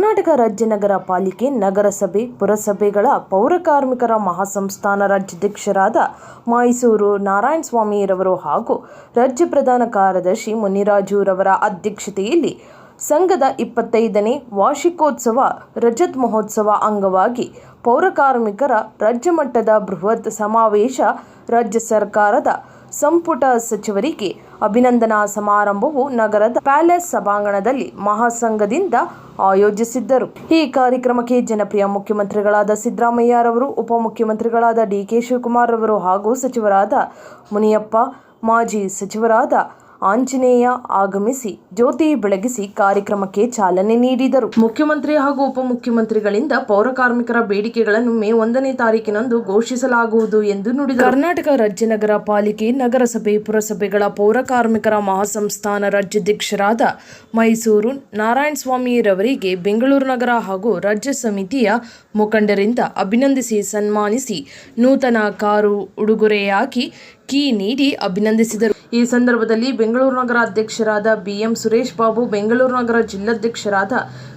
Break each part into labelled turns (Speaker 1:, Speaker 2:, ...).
Speaker 1: ಕರ್ನಾಟಕ ರಾಜ್ಯ ನಗರ ಪಾಲಿಕೆ, ನಗರಸಭೆ, ಪುರಸಭೆಗಳ ಪೌರಕಾರ್ಮಿಕರ ಮಹಾಸಂಸ್ಥಾನ ರಾಜ್ಯಾಧ್ಯಕ್ಷರಾದ ಮೈಸೂರು ನಾರಾಯಣ ಸ್ವಾಮಿರವರು ಹಾಗೂ ರಾಜ್ಯ ಪ್ರಧಾನ ಕಾರ್ಯದರ್ಶಿ ಮುನಿರಾಜುರವರ ಅಧ್ಯಕ್ಷತೆಯಲ್ಲಿ ಸಂಘದ ಇಪ್ಪತ್ತೈದನೇ ವಾರ್ಷಿಕೋತ್ಸವ ರಜತ್ ಮಹೋತ್ಸವ ಅಂಗವಾಗಿ ಪೌರಕಾರ್ಮಿಕರ ರಾಜ್ಯ ಮಟ್ಟದ ಬೃಹತ್ ಸಮಾವೇಶ ರಾಜ್ಯ ಸರ್ಕಾರದ ಸಂಪುಟ ಸಚಿವರಿಗೆ ಅಭಿನಂದನಾ ಸಮಾರಂಭವು ನಗರದ ಪ್ಯಾಲೇಸ್ ಸಭಾಂಗಣದಲ್ಲಿ ಮಹಾಸಂಘದಿಂದ ಆಯೋಜಿಸಿದ್ದರು. ಈ ಕಾರ್ಯಕ್ರಮಕ್ಕೆ ಜನಪ್ರಿಯ ಮುಖ್ಯಮಂತ್ರಿಗಳಾದ ಸಿದ್ದರಾಮಯ್ಯರವರು ಉಪಮುಖ್ಯಮಂತ್ರಿಗಳಾದ ಡಿಕೆ ಶಿವಕುಮಾರ್ ಅವರು ಹಾಗೂ ಸಚಿವರಾದ ಮುನಿಯಪ್ಪ, ಮಾಜಿ ಸಚಿವರಾದ ಆಂಜನೇಯ ಆಗಮಿಸಿ, ಜ್ಯೋತಿ ಬೆಳಗಿಸಿ ಕಾರ್ಯಕ್ರಮಕ್ಕೆ ಚಾಲನೆ ನೀಡಿದರು. ಮುಖ್ಯಮಂತ್ರಿ ಹಾಗೂ ಉಪಮುಖ್ಯಮಂತ್ರಿಗಳಿಂದ ಪೌರಕಾರ್ಮಿಕರ ಬೇಡಿಕೆಗಳನ್ನು ಮೇ ಒಂದನೇ ತಾರೀಕಿನಂದು ಘೋಷಿಸಲಾಗುವುದು ಎಂದು ನುಡಿದರು. ಕರ್ನಾಟಕ ರಾಜ್ಯ ನಗರ ಪಾಲಿಕೆ, ನಗರಸಭೆ, ಪುರಸಭೆಗಳ ಪೌರಕಾರ್ಮಿಕರ ಮಹಾಸಂಸ್ಥಾನ ರಾಜ್ಯಾಧ್ಯಕ್ಷರಾದ ಮೈಸೂರು ನಾರಾಯಣ ಸ್ವಾಮಿರವರಿಗೆ ಬೆಂಗಳೂರು ನಗರ ಹಾಗೂ ರಾಜ್ಯ ಸಮಿತಿಯ ಮುಖಂಡರಿಂದ ಅಭಿನಂದಿಸಿ ಸನ್ಮಾನಿಸಿ ನೂತನ ಕಾರು ಉಡುಗೊರೆಯಾಗಿ ಕೀ ನೀಡಿ ಅಭಿನಂದಿಸಿದರು. ಈ ಸಂದರ್ಭದಲ್ಲಿ ಬೆಂಗಳೂರು ನಗರ ಅಧ್ಯಕ್ಷರಾದ ಬಿಎಂ ಸುರೇಶ್ ಬಾಬು, ಬೆಂಗಳೂರು ನಗರ ಜಿಲ್ಲಾಧ್ಯಕ್ಷರಾದ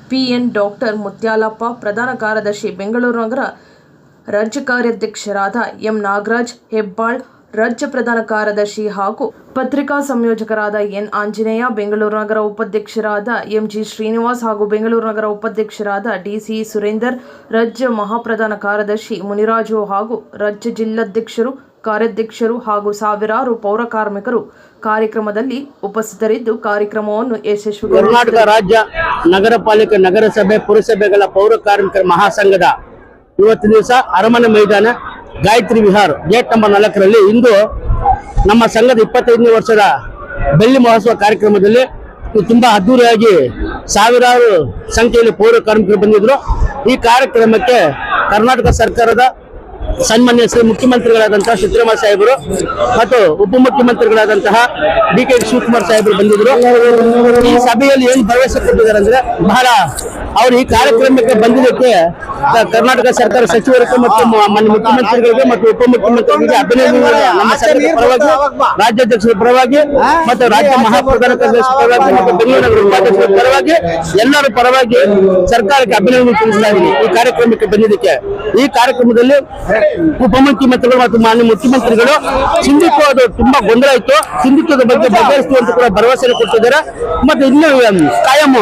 Speaker 1: ಪಿಎನ್ ಡಾಕ್ಟರ್ ಮುತ್ಯಾಲಪ್ಪ, ಪ್ರಧಾನ ಕಾರ್ಯದರ್ಶಿ ಬೆಂಗಳೂರು ನಗರ ರಾಜ್ಯ ಕಾರ್ಯಾಧ್ಯಕ್ಷರಾದ ಎಂ ನಾಗರಾಜ್ ಹೆಬ್ಬಾಳ್, ರಾಜ್ಯ ಪ್ರಧಾನ ಕಾರ್ಯದರ್ಶಿ ಹಾಗೂ ಪತ್ರಿಕಾ ಸಂಯೋಜಕರಾದ ಎನ್ ಆಂಜನೇಯ, ಬೆಂಗಳೂರು ನಗರ ಉಪಾಧ್ಯಕ್ಷರಾದ ಎಂಜಿ ಶ್ರೀನಿವಾಸ್ ಹಾಗೂ ಬೆಂಗಳೂರು ನಗರ ಉಪಾಧ್ಯಕ್ಷರಾದ ಡಿಸಿ ಸುರೇಂದರ್, ರಾಜ್ಯ ಮಹಾಪ್ರಧಾನ ಕಾರ್ಯದರ್ಶಿ ಮುನಿರಾಜು ಹಾಗೂ ರಾಜ್ಯ ಜಿಲ್ಲಾಧ್ಯಕ್ಷರು ಕಾರ್ಯಾಧ್ಯಕ್ಷರು ಹಾಗೂ ಸಾವಿರಾರು ಪೌರಕಾರ್ಮಿಕರು ಕಾರ್ಯಕ್ರಮದಲ್ಲಿ ಉಪಸ್ಥಿತರಿದ್ದು ಕಾರ್ಯಕ್ರಮವನ್ನು ಯಶಸ್ವಿ
Speaker 2: ಕರ್ನಾಟಕ ರಾಜ್ಯ ನಗರ ಪಾಲಿಕೆ ನಗರಸಭೆ ಪುರಸಭೆಗಳ ಪೌರ ಕಾರ್ಮಿಕರ ಮಹಾಸಂಘದ ಇವತ್ತಿನ ದಿವಸ ಅರಮನೆ ಮೈದಾನ, ಗಾಯತ್ರಿ ವಿಹಾರ್, ಗೇಟ್ ನಂಬರ್ ನಾಲ್ಕರಲ್ಲಿ ಇಂದು ನಮ್ಮ ಸಂಘದ ಇಪ್ಪತ್ತೈದನೇ ವರ್ಷದ ಬೆಳ್ಳಿ ಮಹೋತ್ಸವ ಕಾರ್ಯಕ್ರಮದಲ್ಲಿ ತುಂಬಾ ಅದ್ದೂರಿಯಾಗಿ ಸಾವಿರಾರು ಸಂಖ್ಯೆಯಲ್ಲಿ ಪೌರ ಕಾರ್ಮಿಕರು ಬಂದಿದ್ರು ಈ ಕಾರ್ಯಕ್ರಮಕ್ಕೆ ಕರ್ನಾಟಕ ಸರ್ಕಾರದ ಸನ್ಮಾನ್ಯ ಶ್ರೀ ಮುಖ್ಯಮಂತ್ರಿಗಳಾದಂತಹ ಸಿದ್ದರಾಮಯ್ಯ ಸಾಹೇಬರು ಮತ್ತು ಉಪಮುಖ್ಯಮಂತ್ರಿಗಳಾದಂತಹ ಡಿ ಕೆ ಶಿವಕುಮಾರ್ ಸಾಹೇಬರು ಬಂದಿದ್ರು ಈ ಸಭೆಯಲ್ಲಿ ಏನು ಭರವಸೆ ಕೊಟ್ಟಿದ್ದಾರೆ ಅಂದ್ರೆ ಬಹಳ ಅವರು ಈ ಕಾರ್ಯಕ್ರಮಕ್ಕೆ ಬಂದಿದ್ದಕ್ಕೆ ಕರ್ನಾಟಕ ಸರ್ಕಾರ ಸಚಿವರಿಗೆ ಮತ್ತು ಮುಖ್ಯಮಂತ್ರಿಗಳಿಗೆ ಮತ್ತು ಉಪಮುಖ್ಯಮಂತ್ರಿಗಳಿಗೆ ಅಭಿನಂದನೆ ನಮ್ಮ ಪರವಾಗಿ ರಾಜ್ಯಾಧ್ಯಕ್ಷರ ಪರವಾಗಿ ಮತ್ತು ರಾಜ್ಯ ಮಹಾಪ್ರಧಾನ ಕಾರ್ಯದರ್ಶಿ ಪರವಾಗಿ ಮತ್ತು ಬೆಂಗಳೂರು ನಗರ ಉಪಾಧ್ಯಕ್ಷರ ಪರವಾಗಿ ಎಲ್ಲರ ಪರವಾಗಿ ಸರ್ಕಾರಕ್ಕೆ ಅಭಿನಂದನೆ ತಿಳಿಸಲಾಗಿದೆ ಈ ಕಾರ್ಯಕ್ರಮಕ್ಕೆ ಬಂದಿದ್ದಕ್ಕೆ. ಈ ಕಾರ್ಯಕ್ರಮದಲ್ಲಿ ಉಪಮುಖ್ಯಮಂತ್ರಿಗಳು ಮತ್ತು ಮಾನ್ಯ ಮುಖ್ಯಮಂತ್ರಿಗಳು ಸಿಂಧುತ್ವ ಅದು ತುಂಬಾ ಗೊಂದಲ ಇತ್ತು. ಸಿಂಧುತ್ವದ ಬಗ್ಗೆ ಬಗೆಹರಿಸುವ ಅಂತ ಕೂಡ ಭರವಸೆ ಕೊಟ್ಟಿದ್ದಾರೆ. ಮತ್ತೆ ಇನ್ನು ಕಾಯಂ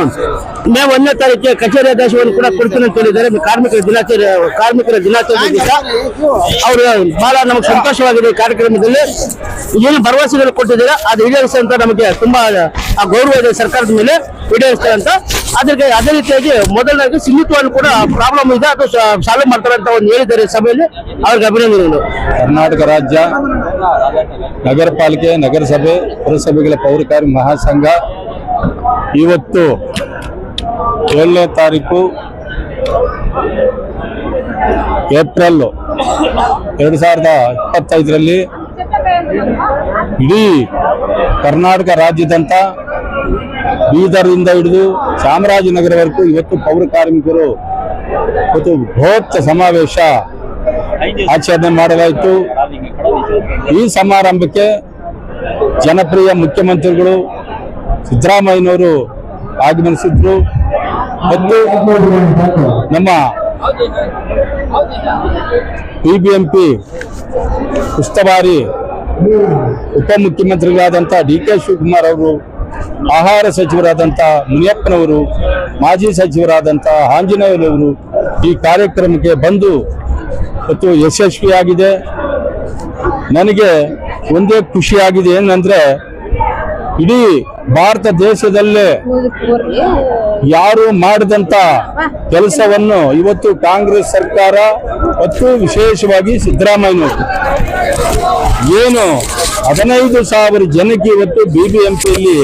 Speaker 2: ಮೇ ಒಂದನೇ ತಾರೀಕಿಗೆ ಕಚೇರಿ ಆದೇಶವನ್ನು ಕೂಡ ಕೊಡ್ತೀನಿ ಅಂತ ಹೇಳಿದ್ದಾರೆ. ಕಾರ್ಮಿಕರ ದಿನಾಚರಣೆ ಕಾರ್ಮಿಕರ ದಿನಾಚರಣೆ ದಿವಸ. ಅವರು ಬಹಳ ನಮಗೆ ಸಂತೋಷವಾಗಿದೆ ಕಾರ್ಯಕ್ರಮದಲ್ಲಿ. ಏನು ಭರವಸೆಗಳು ಕೊಟ್ಟಿದ್ದಾರೆ, ಅದು ಈಡೇರಿಸುವಂತ ನಮಗೆ ತುಂಬಾ, ಆ, ಗೌರವ ಇದೆ ಸರ್ಕಾರದ ಮೇಲೆ. ಈಡೇರಿಸ್ತಾರೆ ಅಂತ ಅದಕ್ಕೆ ಅದೇ ರೀತಿಯಾಗಿ ಮೊದಲನೇ ಸಿಂಧುತ್ವವನ್ನು ಕೂಡ ಪ್ರಾಬ್ಲಮ್ ಇದೆ. ಅದು ಸಾಲ್ವ್ ಮಾಡ್ತಾರೆ ಅಂತ ಒಂದು ಹೇಳಿದ್ದಾರೆ ಸಭೆಯಲ್ಲಿ. ಅವ್ರಿಗೆ ಅಭಿನಂದನೆಗಳು.
Speaker 3: ಕರ್ನಾಟಕ ರಾಜ್ಯ ನಗರ ಪಾಲಿಕೆ ನಗರಸಭೆ, ಪುರಸಭೆಗಳ ಪೌರಕಾರಿ ಮಹಾಸಂಘ ಇವತ್ತು ಏಳನೇ ತಾರೀಕು ಏಪ್ರಿಲ್ ಎರಡು ಸಾವಿರದ ಇಪ್ಪತ್ತೈದರಲ್ಲಿ ಇಡೀ ಕರ್ನಾಟಕ ರಾಜ್ಯದಂತ ಬೀದರ್ನಿಂದ ಹಿಡಿದು ಚಾಮರಾಜನಗರವರೆಗೂ ಇವತ್ತು ಪೌರ ಕಾರ್ಮಿಕರು ಇವತ್ತು ಬೃಹತ್ ಸಮಾವೇಶ ಆಚರಣೆ ಮಾಡಲಾಯಿತು. ಈ ಸಮಾರಂಭಕ್ಕೆ ಜನಪ್ರಿಯ ಮುಖ್ಯಮಂತ್ರಿಗಳು ಸಿದ್ದರಾಮಯ್ಯನವರು ಆಗಮನಿಸಿದ್ರು ಮತ್ತು ನಮ್ಮ ಬಿಬಿಎಂಪಿ ಉಸ್ತುವಾರಿ ಉಪಮುಖ್ಯಮಂತ್ರಿಗಳಾದಂಥ ಡಿ ಕೆ ಶಿವಕುಮಾರ್ ಅವರು ಆಹಾರ ಸಚಿವರಾದಂಥ ಮುನಿಯಪ್ಪನವರು, ಮಾಜಿ ಸಚಿವರಾದಂಥ ಆಂಜನೇಯರವರು ಈ ಕಾರ್ಯಕ್ರಮಕ್ಕೆ ಬಂದು ಮತ್ತು ಯಶಸ್ವಿಯಾಗಿದೆ. ನನಗೆ ಒಂದೇ ಖುಷಿಯಾಗಿದೆ ಏನಂದರೆ, ಇಡೀ ಭಾರತ ದೇಶದಲ್ಲೇ ಯಾರು ಮಾಡಿದಂತ ಕೆಲಸವನ್ನು ಇವತ್ತು ಕಾಂಗ್ರೆಸ್ ಸರ್ಕಾರ ಮತ್ತು ವಿಶೇಷವಾಗಿ ಸಿದ್ದರಾಮಯ್ಯ ಏನು ಹದಿನೈದು ಸಾವಿರ ಜನಕ್ಕೆ ಇವತ್ತು ಬಿ ಬಿ ಎಂ ಪಿಯಲ್ಲಿ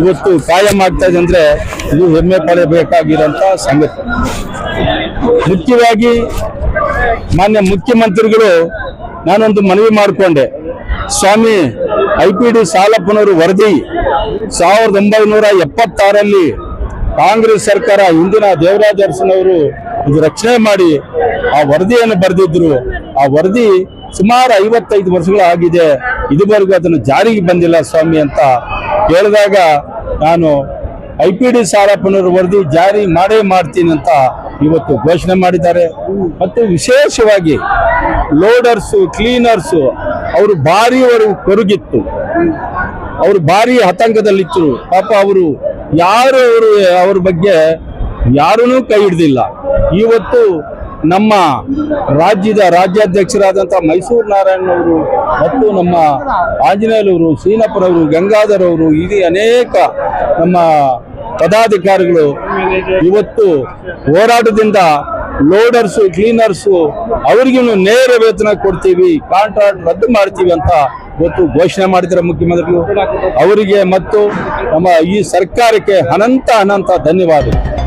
Speaker 3: ಇವತ್ತು ಕಾಯಂ ಆಗ್ತಾ ಇದೆ ಅಂದ್ರೆ ಇದು ಹೆಮ್ಮೆ ಪಡೆಯಬೇಕಾಗಿರೋಂಥ ಸಂಗತಿ. ಮುಖ್ಯವಾಗಿ ಮಾನ್ಯ ಮುಖ್ಯಮಂತ್ರಿಗಳು ನಾನೊಂದು ಮನವಿ ಮಾಡಿಕೊಂಡೆ. ಸ್ವಾಮಿ ಐ ಪಿ ಡಿ ಸಾಲಪ್ಪನವರು ವರದಿ ಸಾವಿರದ ಒಂಬೈನೂರ ಎಪ್ಪತ್ತಾರಲ್ಲಿ ಕಾಂಗ್ರೆಸ್ ಸರ್ಕಾರ ಹಿಂದಿನ ದೇವರಾಜ ಅರಸನವರು ಇದು ರಕ್ಷಣೆ ಮಾಡಿ ಆ ವರದಿಯನ್ನು ಬರೆದಿದ್ರು. ಆ ವರದಿ ಸುಮಾರು ಐವತ್ತೈದು ವರ್ಷಗಳು ಆಗಿದೆ. ಇದುವರೆಗೂ ಅದನ್ನು ಜಾರಿಗೆ ಬಂದಿಲ್ಲ ಸ್ವಾಮಿ ಅಂತ ಹೇಳಿದಾಗ ನಾನು ಐ ಪಿ ಡಿ ಸಾಲ ಪುನರ್ ವರದಿ ಜಾರಿ ಮಾಡೇ ಮಾಡ್ತೀನಿ ಅಂತ ಇವತ್ತು ಘೋಷಣೆ ಮಾಡಿದ್ದಾರೆ. ಮತ್ತು ವಿಶೇಷವಾಗಿ ಲೋಡರ್ಸು ಕ್ಲೀನರ್ಸು ಅವರು ಭಾರಿಯವರು ಕೊರಗಿತ್ತು ಅವರು ಭಾರಿ ಆತಂಕದಲ್ಲಿತ್ತು ಪಾಪ ಅವರು ಯಾರು ಅವರು, ಅವ್ರ ಬಗ್ಗೆ ಯಾರೂ ಕೈ ಹಿಡ್ದಿಲ್ಲ. ಇವತ್ತು ನಮ್ಮ ರಾಜ್ಯದ ರಾಜ್ಯಾಧ್ಯಕ್ಷರಾದಂಥ ಮೈಸೂರು ನಾರಾಯಣವರು ಮತ್ತು ನಮ್ಮ ಆಂಜನೇಯರವರು ಅವರು ಗಂಗಾಧರ್ ಅವರು ಇಡೀ ಅನೇಕ ನಮ್ಮ ಪದಾಧಿಕಾರಿಗಳು ಇವತ್ತು ಹೋರಾಟದಿಂದ ಲೋಡರ್ಸು, ಕ್ಲೀನರ್ಸು ಅವ್ರಿಗೂ ನೇರ ವೇತನ ಕೊಡ್ತೀವಿ, ಕಾಂಟ್ರಾಕ್ಟ್ ರದ್ದು ಮಾಡ್ತೀವಿ ಅಂತ ಗೊತ್ತು ಘೋಷಣೆ ಮಾಡಿದ್ರೆ ಮುಖ್ಯಮಂತ್ರಿಗಳು. ಅವರಿಗೆ ಮತ್ತು ನಮ್ಮ ಈ ಸರ್ಕಾರಕ್ಕೆ ಅನಂತ ಅನಂತ ಧನ್ಯವಾದಗಳು.